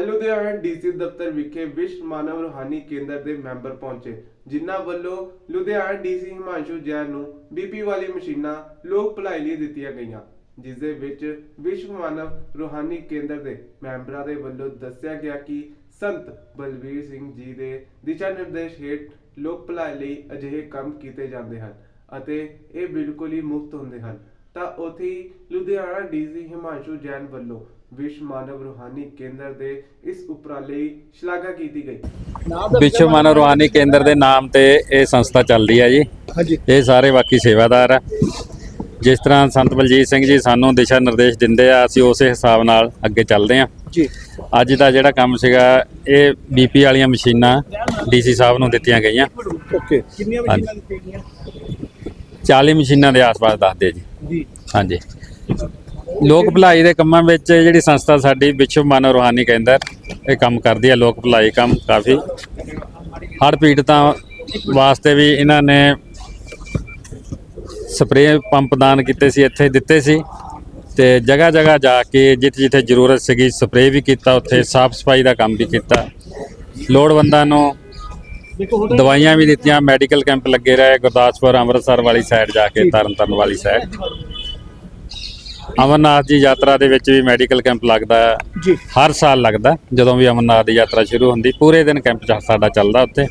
Ludhiana DC ਦਫ਼ਤਰ ਵਿਖੇ ਵਿਸ਼ਵ ਮਾਨਵ ਰੂਹਾਨੀ ਕੇਂਦਰ ਦੇ ਮੈਂਬਰ ਪਹੁੰਚੇ, ਜਿਨ੍ਹਾਂ ਵੱਲੋਂ ਲੁਧਿਆਣਾ ਡੀਸੀ ਹਿਮਾਂਸ਼ੂ ਜੈਨ ਨੂੰ ਬੀਪੀ ਵਾਲੀ ਮਸ਼ੀਨਾਂ ਲੋਕ ਭਲਾਈ ਲਈ ਦਿੱਤੀਆਂ ਗਈਆਂ ਜਿਸ ਦੇ ਵਿੱਚ ਵਿਸ਼ਵ ਮਾਨਵ ਰੂਹਾਨੀ ਕੇਂਦਰ ਦੇ ਮੈਂਬਰਾਂ ਦੇ ਵੱਲੋਂ ਦੱਸਿਆ ਗਿਆ ਕਿ ਸੰਤ ਬਲਵੀਰ ਸਿੰਘ ਜੀ ਦੇ ਦਿਸ਼ਾ ਨਿਰਦੇਸ਼ ਹੇਠ ਲੋਕ ਭਲਾਈ ਲਈ ਅਜਿਹੇ ਕੰਮ ਕੀਤੇ ਜਾਂਦੇ ਹਨ ਅਤੇ ਇਹ ਬਿਲਕੁਲ ਹੀ ਮੁਫਤ ਹੁੰਦੇ ਹਨ। ਤਾਂ ਉੱਥੇ ਹੀ ਲੁਧਿਆਣਾ ਡੀਸੀ ਹਿਮਾਂਸ਼ੂ ਜੈਨ ਵੱਲੋਂ ਵਿਸ਼ਵ ਮਾਨਵ ਰੂਹਾਨੀ ਕੇਂਦਰ ਦੇ ਇਸ ਉਪਰਾਲੇ ਦੀ ਸ਼ਲਾਘਾ ਕੀਤੀ ਗਈ। ਵਿਸ਼ਵ ਮਾਨਵ ਰੂਹਾਨੀ ਕੇਂਦਰ ਦੇ ਨਾਮ ਤੇ ਇਹ ਸੰਸਥਾ ਚੱਲਦੀ ਹੈ ਜੀ। ਹਾਂਜੀ। ਇਹ ਸਾਰੇ ਬਾਕੀ ਸੇਵਾਦਾਰ ਆ। ਜਿਸ ਤਰ੍ਹਾਂ ਸੰਤ ਬਲਜੀਤ ਸਿੰਘ ਜੀ ਸਾਨੂੰ ਦਿਸ਼ਾ ਨਿਰਦੇਸ਼ ਦਿੰਦੇ ਆ ਅਸੀਂ ਉਸੇ ਹਿਸਾਬ ਨਾਲ ਅੱਗੇ ਚੱਲਦੇ ਆ। ਜੀ। ਅੱਜ ਦਾ ਜਿਹੜਾ ਕੰਮ ਸੀਗਾ ਇਹ ਬੀਪੀ ਵਾਲੀਆਂ ਮਸ਼ੀਨਾਂ ਡੀਸੀ ਸਾਹਿਬ ਨੂੰ ਦਿੱਤੀਆਂ ਗਈਆਂ। ਓਕੇ। ਕਿੰਨੀਆਂ। ਮਸ਼ੀਨਾਂ ਦਿੱਤੀਆਂ ਗਈਆਂ? 40 ਮਸ਼ੀਨਾਂ ਦੇ ਆਸ-ਪਾਸ ਦੱਸਦੇ ਜੀ। ਜੀ। ਹਾਂਜੀ। ਲੋਕ ਭਲਾਈ ਦੇ ਕੰਮਾਂ ਵਿੱਚ ਜਿਹੜੀ ਸੰਸਥਾ ਸਾਡੀ ਵਿਸ਼ਵ ਮਾਨਵ ਰੂਹਾਨੀ ਕੇਂਦਰ, ਇਹ ਕੰਮ ਕਰਦੀ ਹੈ, ਲੋਕ ਭਲਾਈ ਕੰਮ ਕਾਫੀ। ਹੜ੍ਹ ਪੀੜਤਾਂ ਵਾਸਤੇ ਵੀ ਇਹਨਾਂ ਨੇ ਸਪਰੇਅ ਪੰਪ ਦਾਨ ਕੀਤੇ ਸੀ, ਇੱਥੇ ਦਿੱਤੇ ਸੀ। ਤੇ ਜਗ੍ਹਾ ਜਗ੍ਹਾ ਜਾ ਕੇ ਜਿੱਥੇ ਜਿੱਥੇ ਜ਼ਰੂਰਤ ਸੀਗੀ ਸਪਰੇਅ ਵੀ ਕੀਤਾ, ਉੱਥੇ ਸਾਫ਼ ਸਫ਼ਾਈ ਦਾ ਕੰਮ ਵੀ ਕੀਤਾ। ਲੋੜਵੰਦਾਂ ਨੂੰ ਦਵਾਈਆਂ ਵੀ ਦਿੱਤੀਆਂ, ਮੈਡੀਕਲ ਕੈਂਪ ਲੱਗੇ ਰਹੇ, ਗੁਰਦਾਸਪੁਰ, ਅੰਮ੍ਰਿਤਸਰ ਵਾਲੀ ਸਾਈਡ ਜਾ ਕੇ ਤਰਨਤਾਰਨ ਵਾਲੀ ਸਾਈਡ ਅਮਰਨਾਥ ਜੀ ਯਾਤਰਾ ਦੇ ਵਿੱਚ ਵੀ ਮੈਡੀਕਲ ਕੈਂਪ ਲੱਗਦਾ ਹੈ। ਜੀ। ਹਰ ਸਾਲ ਲੱਗਦਾ ਜਦੋਂ ਵੀ ਅਮਰਨਾਥ ਦੀ ਯਾਤਰਾ ਸ਼ੁਰੂ ਹੁੰਦੀ ਪੂਰੇ ਦਿਨ ਕੈਂਪ ਸਾਡਾ ਚੱਲਦਾ ਉੱਥੇ।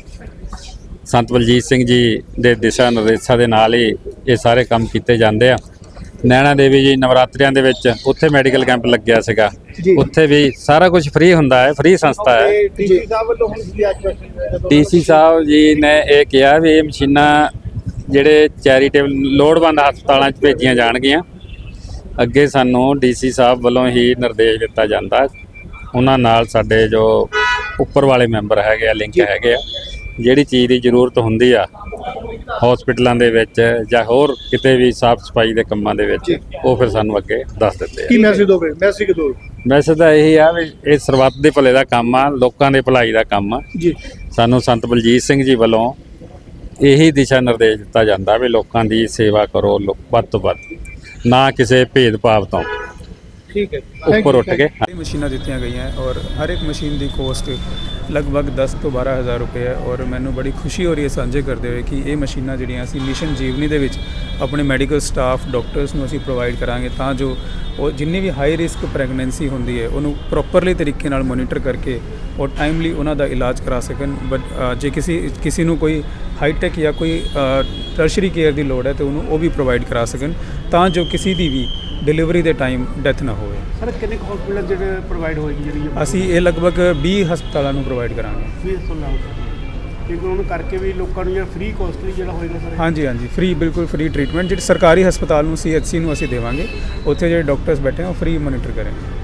ਸੰਤ ਬਲਜੀਤ ਸਿੰਘ ਜੀ ਦੇ ਦਿਸ਼ਾ ਨਿਰਦੇਸ਼ਾਂ ਦੇ ਨਾਲ ਹੀ ਇਹ ਸਾਰੇ ਕੰਮ ਕੀਤੇ ਜਾਂਦੇ ਆ। ਨੈਣਾ ਦੇਵੀ ਜੀ ਨਵਰਾਤਰਿਆਂ ਦੇ ਵਿੱਚ ਉੱਥੇ ਮੈਡੀਕਲ ਕੈਂਪ ਲੱਗਿਆ ਸੀਗਾ। ਜੀ। ਉੱਥੇ ਵੀ ਸਾਰਾ ਕੁਝ ਫ੍ਰੀ ਹੁੰਦਾ ਹੈ ਫ੍ਰੀ ਸੰਸਥਾ ਹੈ। ਡੀਸੀ ਸਾਹਿਬ ਵੱਲੋਂ ਹੁਣ ਡੀਸੀ ਸਾਹਿਬ ਜੀ ਨੇ ਇਹ ਕਿਹਾ ਵੀ ਇਹ ਮਸ਼ੀਨਾਂ ਜਿਹੜੇ ਚੈਰੀਟੇਬਲ ਲੋੜਵੰਦ ਹਸਪਤਾਲਾਂ 'ਚ ਭੇਜੀਆਂ ਜਾਣਗੀਆਂ। ਅੱਗੇ ਸਾਨੂੰ ਡੀਸੀ ਸਾਹਿਬ ਵੱਲੋਂ ਹੀ ਨਿਰਦੇਸ਼ ਦਿੱਤਾ ਜਾਂਦਾ। ਉਹਨਾਂ ਨਾਲ ਸਾਡੇ ਜੋ ਉੱਪਰ ਵਾਲੇ ਮੈਂਬਰ ਹੈਗੇ ਆ ਲਿੰਕ ਹੈਗੇ ਆ ਜਿਹੜੀ ਚੀਜ਼ ਦੀ ਜ਼ਰੂਰਤ ਹੁੰਦੀ ਆ ਹਸਪੀਟਲਾਂ ਦੇ ਵਿੱਚ ਜਾਂ ਹੋਰ ਕਿਤੇ ਵੀ ਸਾਫ਼ ਸਫ਼ਾਈ ਦੇ ਕੰਮਾਂ ਦੇ ਵਿੱਚ ਉਹ ਫਿਰ ਸਾਨੂੰ ਅੱਗੇ ਦੱਸ ਦਿੰਦੇ ਆ। ਕੀ ਮੈਸੇਜ ਦੋਗੇ? ਮੈਸੇਜ ਕਿ ਦੋਗੇ ਵੈਸੇ ਤਾਂ ਇਹੀ ਆ ਵੀ ਇਹ ਸਰਬੱਤ ਦੇ ਭਲੇ ਦਾ ਕੰਮ ਆ ਲੋਕਾਂ ਦੇ ਭਲਾਈ ਦਾ ਕੰਮ ਆ। ਜੀ। ਸਾਨੂੰ ਸੰਤ ਬਲਜੀਤ ਸਿੰਘ ਜੀ ਵੱਲੋਂ ਇਹੀ ਦਿਸ਼ਾ ਨਿਰਦੇਸ਼ ਦਿੱਤਾ ਜਾਂਦਾ ਵੀ ਲੋਕਾਂ ਦੀ ਸੇਵਾ ਕਰੋ ਵੱਧ ਤੋਂ ਵੱਧ। ਨਾ ਕਿਸੇ ਭੇਦਭਾਵ ਤੋਂ। ਠੀਕ ਹੈ ਉੱਪਰ ਉੱਠ ਕੇ ਸਾਰੀ ਮਸ਼ੀਨਾਂ ਦਿੱਤੀਆਂ ਗਈਆਂ ਹੈ ਔਰ ਹਰ ਇੱਕ ਮਸ਼ੀਨ ਦੀ ਕੋਸਟ ਲਗਭਗ 10 ਤੋਂ 12000 ਰੁਪਏ ਹੈ ਔਰ ਮੈਨੂੰ ਬੜੀ ਖੁਸ਼ੀ ਹੋ ਰਹੀ ਹੈ ਸਾਂਝੇ ਕਰਦੇ ਹੋਏ ਕਿ ਇਹ ਮਸ਼ੀਨਾਂ ਜਿਹੜੀਆਂ ਅਸੀਂ ਮਿਸ਼ਨ ਜੀਵਨੀ ਦੇ ਵਿੱਚ ਆਪਣੇ ਮੈਡੀਕਲ ਸਟਾਫ ਡਾਕਟਰਸ ਨੂੰ ਅਸੀਂ ਪ੍ਰੋਵਾਈਡ ਕਰਾਂਗੇ ਤਾਂ ਜੋ ਉਹ ਜਿੰਨੀ ਵੀ ਹਾਈ ਰਿਸਕ ਪ੍ਰੈਗਨੈਂਸੀ ਹੁੰਦੀ ਹੈ ਉਹਨੂੰ ਪ੍ਰੋਪਰਲੀ ਤਰੀਕੇ ਨਾਲ ਮੋਨੀਟਰ ਕਰਕੇ ਔਰ ਟਾਈਮਲੀ ਉਹਨਾਂ ਦਾ ਇਲਾਜ ਕਰਾ ਸਕਣ। ਬਟ ਜੇ ਕਿਸੇ ਕਿਸੇ ਨੂੰ ਕੋਈ ਹਾਈਟੈਕ ਜਾਂ ਕੋਈ ਟਰਸ਼ਰੀ ਕੇਅਰ ਦੀ ਲੋੜ ਹੈ ਤੇ ਉਹਨੂੰ ਉਹ ਵੀ ਪ੍ਰੋਵਾਈਡ ਕਰਾ ਸਕਣ ਤਾਂ ਜੋ ਕਿਸੇ ਦੀ ਵੀ ਡਿਲੀਵਰੀ ਦੇ ਟਾਈਮ ਡੈਥ ਨਾ ਹੋਵੇ। ਸਰ ਕਿੰਨੇ ਹਸਪੀਟਲ ਜਿਹੜੇ ਪ੍ਰੋਵਾਈਡ ਹੋਏਗੀ ਜਿਹੜੀ ਅਸੀਂ ਇਹ ਲਗਭਗ 20 ਹਸਪਤਾਲਾਂ ਨੂੰ ਪ੍ਰੋਵਾਈਡ ਕਰਾਂਗੇ। ਸੁਣਾਓ ਉਹਨੂੰ ਕਰਕੇ ਵੀ ਲੋਕਾਂ ਨੂੰ ਜਿਹੜਾ ਫ੍ਰੀ ਕੋਸਟਲੀ ਜਿਹੜਾ ਹੋਏਗਾ ਸਰ ਹਾਂਜੀ ਹਾਂਜੀ। ਫ੍ਰੀ ਬਿਲਕੁਲ ਫ੍ਰੀ ਟ੍ਰੀਟਮੈਂਟ ਜਿਹੜੇ ਸਰਕਾਰੀ ਹਸਪਤਾਲ ਨੂੰ ਸੀਐਚਸੀ ਨੂੰ ਅਸੀਂ ਦੇਵਾਂਗੇ ਉੱਥੇ ਜਿਹੜੇ ਡਾਕਟਰਸ ਬੈਠੇ ਆ ਉਹ ਫ੍ਰੀ ਮੋਨੀਟਰ ਕਰਾਂਗੇ।